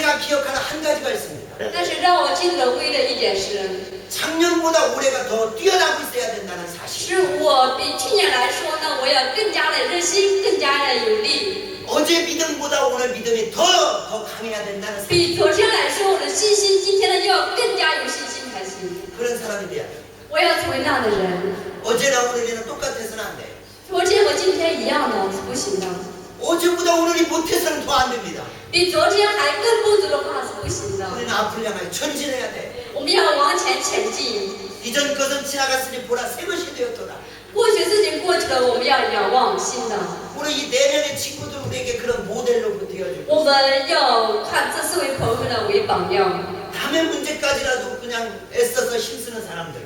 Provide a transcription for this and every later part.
내가 기억하는 한 가지가 있습니다. 但是让我记得唯一的一点是， 작년보다 올해가 더 뛰어나고 있어야 된다는 사실. 是我比去年来说呢，我要更加的热心，更加的有力。 어제 믿음보다 오늘 믿음이 더, 더 강해야 된다는 사실. 比昨天来说，我的信心今天呢要更加有信心才行。 그런 사람이 돼야 돼. 我要成为那样的人。 어제나 오늘이나 똑같아서는 안 돼. 昨天和今天一样的是不行的， 어제보다 오늘이 못해서는 더 안 됩니다. 比昨天还更不足的话是不行的。 우리는 앞을 향하여 전진해야 돼. 我们要往前前进。 이전 것은 지나갔으니 보라 새 것이 되었도다. 过去事情过去了，我们要仰望新的。 우리 이 네 명의 친구들 우리에게 그런 모델로 되어주고 我们要看这四位朋友呢为榜样， 남의 문제까지라도 그냥 애써서 힘쓰는 사람들.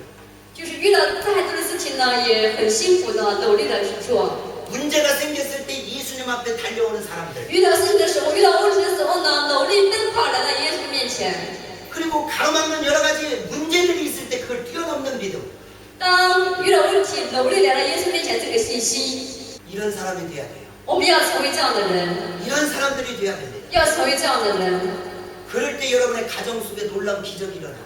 就是遇到再多的事情呢，也很辛苦的努力的去做。 문제가 생겼을 때 예수님 앞에 달려오는 사람들. 遇到事情的时候，遇到问题的时候呢，努力奔跑来到耶稣面前。 그리고 가로막는 여러 가지 문제들이 있을 때 그걸 뛰어넘는 믿음. 当遇到问题，努力来到耶稣面前，这个信心， 이런 사람이 돼야 돼요. 我们要成为这样的人， 이런 사람들이 돼야 됩니다. 要成为这样的人。 그럴 때 여러분의 가정 속에 놀라운 기적이 일어나.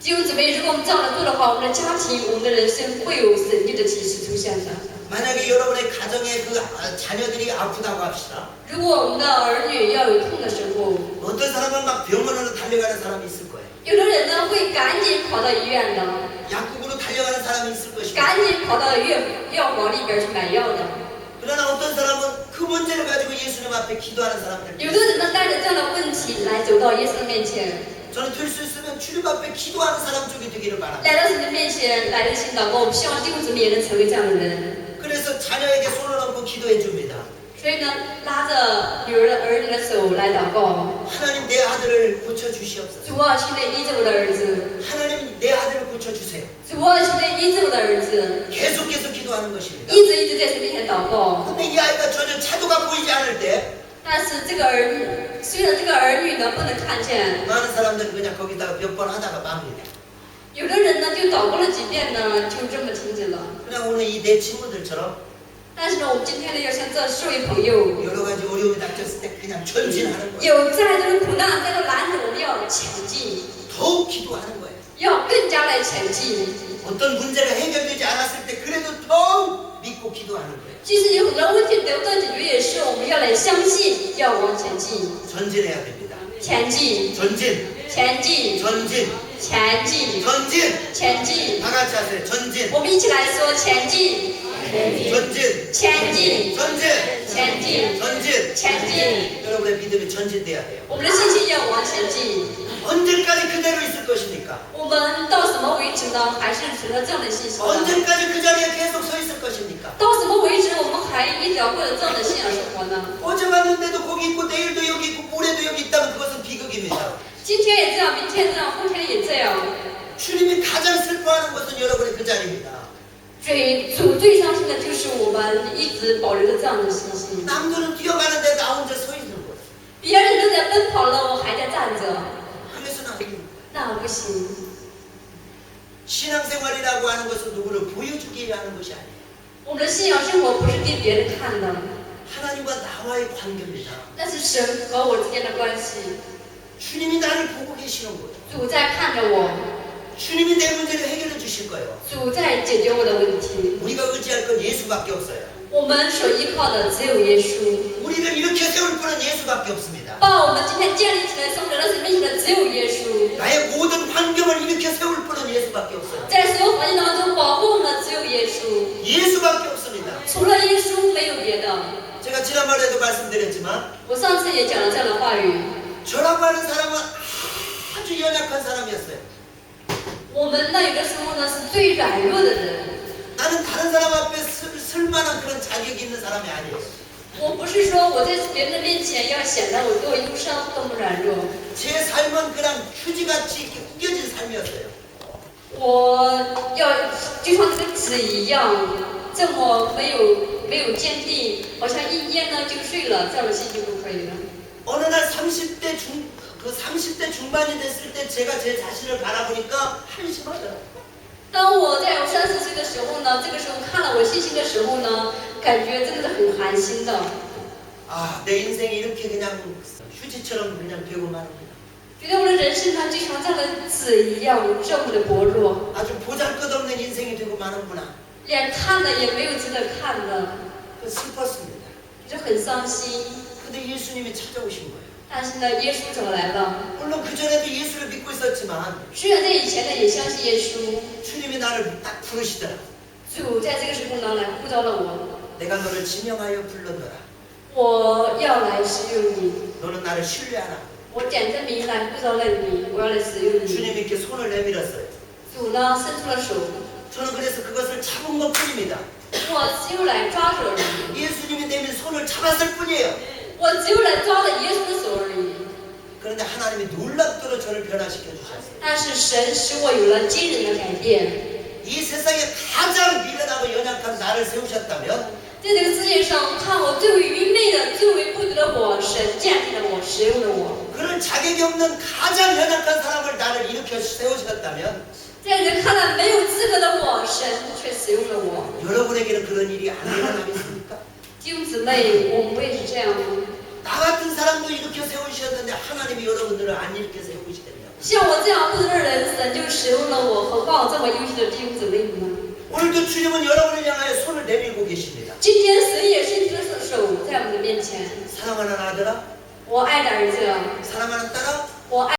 弟兄姊妹，如果我们这样的做的话，我们的家庭，我们的人生会有神迹的奇事出现的。 만약에 여러분의 가정에 그 아- 자녀들이 아프다고 합시다. 如果我们的儿女要有痛的时候， 어떤 사람은 막 병원으로 달려가는 사람이 있을 거예요. 有的人呢会赶紧跑到医院的， 약국으로 달려가는 사람이 있을 것입니다. 赶紧跑到药药房里边去买药的。 그러나 어떤 사람은 그 문제를 가지고 예수님 앞에 기도하는 사람들. 有的人呢带着这样的问题来走到耶稣的面前， 저는 될 수 있으면 주님 앞에 기도하는 사람 쪽이 되기를 바랍니다. 来到神的面前来热心祷告。我们希望弟兄姊妹也能成为这样的人。 그래서 자녀에게 손을 얹고 기도해 줍니다. 所以呢，拉着女儿的儿女的手来祷告。 하나님 내 아들을 고쳐 주시옵소서. 主啊，请你医治我的儿子。 하나님 내 아들을 고쳐 주세요. 主啊，请你医治我的儿子。 계속해서 기도하는 것입니다. 一直一直在神面前祷告。 근데 이 아이가 전혀 차도가 보이지 않을 때 但是这个儿女，虽然这个儿女呢不能看见， 많은 사람들은 그냥 거기다가 몇 번 하다가 맙니다. 有的人呢 就祷告了几遍呢，就这么停止了。 그냥 오늘 이 내 친구들처럼 但是呢，我们今天呢要像这四位朋友， 여러 가지 어려움이 닥쳤을 때 그냥 전진하는 거예요. 有再多的苦难，再多的难处，我们要前进， 더욱 기도하는 거예요. 要更加来前进。 어떤 문제가 해결되지 않았을 때 그래도 더욱 믿고 기도하는 거예요. 即使有很多问题得不到解决，也是我们要来相信，要往前进， 전진해야 됩니다. 前进， 전진, 前进， 전진, 前进， 전진. 前进。 다 같이 하세요. 전진, 我们一起来说前进， 전진, 前进， 전진, 前进， 전진. 前进。 여러분의 믿음이 전진돼야 돼요. 我们的信心要往前进。 언제까지 그대로 있을 것입니까? 我们到什么为止呢？还是存着这样的信心呢？ 언제까지 그 자리에 계속 서 있을 것입니까? 到什么为止，我们还一直要过着这样的信仰生活呢？ 어제 갔는데도 거기 있고 내일도 여기 있고 모레도 여기 今天也这样，明天这样，后天也这样。 주님이 가장 슬퍼하는 것은 여러분의 그 자리입니다. 最主最伤心的就是我们一直保留着这样的信心。 남들은 뛰어가는데 나 혼자 서 있는 것. 别人都在奔跑了，我还在站着， 그래서는 안 돼요. 那不行。 신앙생활이라고 하는 것은 누구를 보여주기 위해 하는 것이 아니에요. 我们的信仰生活不是给别人看的， 하나님과 나와의 관계입니다. 那是神和我之间的关系。 주님이 나를 보고 계시는 거예요. 主在看着我， 주님이 내 문제를 해결해 주실 거예요. 主在解决我的问题。 우리가 의지할 건 예수밖에 없어요. 我们所依靠的只有耶稣。 우리를 이렇게 세울 분은 예수밖에 없습니다. 把我们今天建立起来、生活在神面前的只有耶稣， 나의 모든 환경을 이렇게 세울 분은 예수밖에 없어요. 在所有环境当中保护我们的只有耶稣， 예수밖에 없습니다. 除了耶稣没有别的。 제가 지난번에도 말씀드렸지만 我上次也讲了这样的话语， 저라고 하는 사람은 아주 연약한 사람이었어요. 我们呢有的时候呢是最软弱的人。 나는 다른 사람 앞에 쓸, 쓸 만한 그런 자격이 있는 사람이 아니에요. 我不是说我在别人的面前要显得我多忧伤、多么软弱， 제 삶은 그냥 휴지같이 이렇게 구겨진 삶이었어요. 我要就像这个纸一样，这么没有没有坚定，好像一淹呢就碎了，这样的信心不可以了。 어느 날 30대 중, 그 30대 중반이 됐을 때 제가 제 자신을 바라보니까 한심하더라고요. 当我在我三十岁的时候呢，这个时候看了我信心的时候呢，感觉真的是很寒心的。 아, 내 인생이 이렇게 그냥 휴지처럼 그냥 되고 마는구나. 觉得我的人生呢，就像这样的籽一样这么的薄弱， 아주 보잘것없는 인생이 되고 마는구나. 连看了也没有值得看的， 그 슬펐습니다. 就很伤心。 근데 예수님이 찾아오신 거예요. 但是呢，耶稣走来了。 물론 그 전에도 예수를 믿고 있었지만 虽然在以前呢也相信耶稣， 주님이 나를 딱 부르시더라. 主在这个时候呢来呼召了我， 내가 너를 지명하여 불렀노라. 我要来使用你， 너는 나를 신뢰하라. 我点着名来呼召了你，我要来使用你。 주님이 이렇게 손을 내밀었어요. 主呢伸出了手， 저는 그래서 그것을 잡은 것 뿐입니다. 我只有来抓住而已， 예수님이 내민 손을 잡았을 뿐이에요. 我只有来抓着耶稣的手而已。 그런데 하나님이 놀랍도록 저를 변화시켜 주셨어요. 但是神使我有了惊人的改变。 이 세상에 가장 미련하고 연약한 나를 세우셨다면 在这个世界上，看我最为愚昧的、最为不得的我，神建立了我，使用了我。 그런 자격이 없는 가장 연약한 사람을 나를 일으켜 세우셨다면 在这看来没有资格的我，神却使用了我。 여러분에게는 그런 일이 안 일어나겠습니까? 弟兄姊妹，我们不也是这样吗？ 나 같은 사람도 일으켜 세우셨는데 하나님이 여러분들을 안 일으켜 세우시겠냐? 像我这样不得的人，神就使用了我，何况这么优秀的弟兄姊妹呢？ 오늘도 주님은 여러분을 향하여 손을 내밀고 계십니다. 今天神也伸出了手在我们的面前。 사랑하는 아들아, 我爱的儿子， 사랑하는 딸아, 我爱。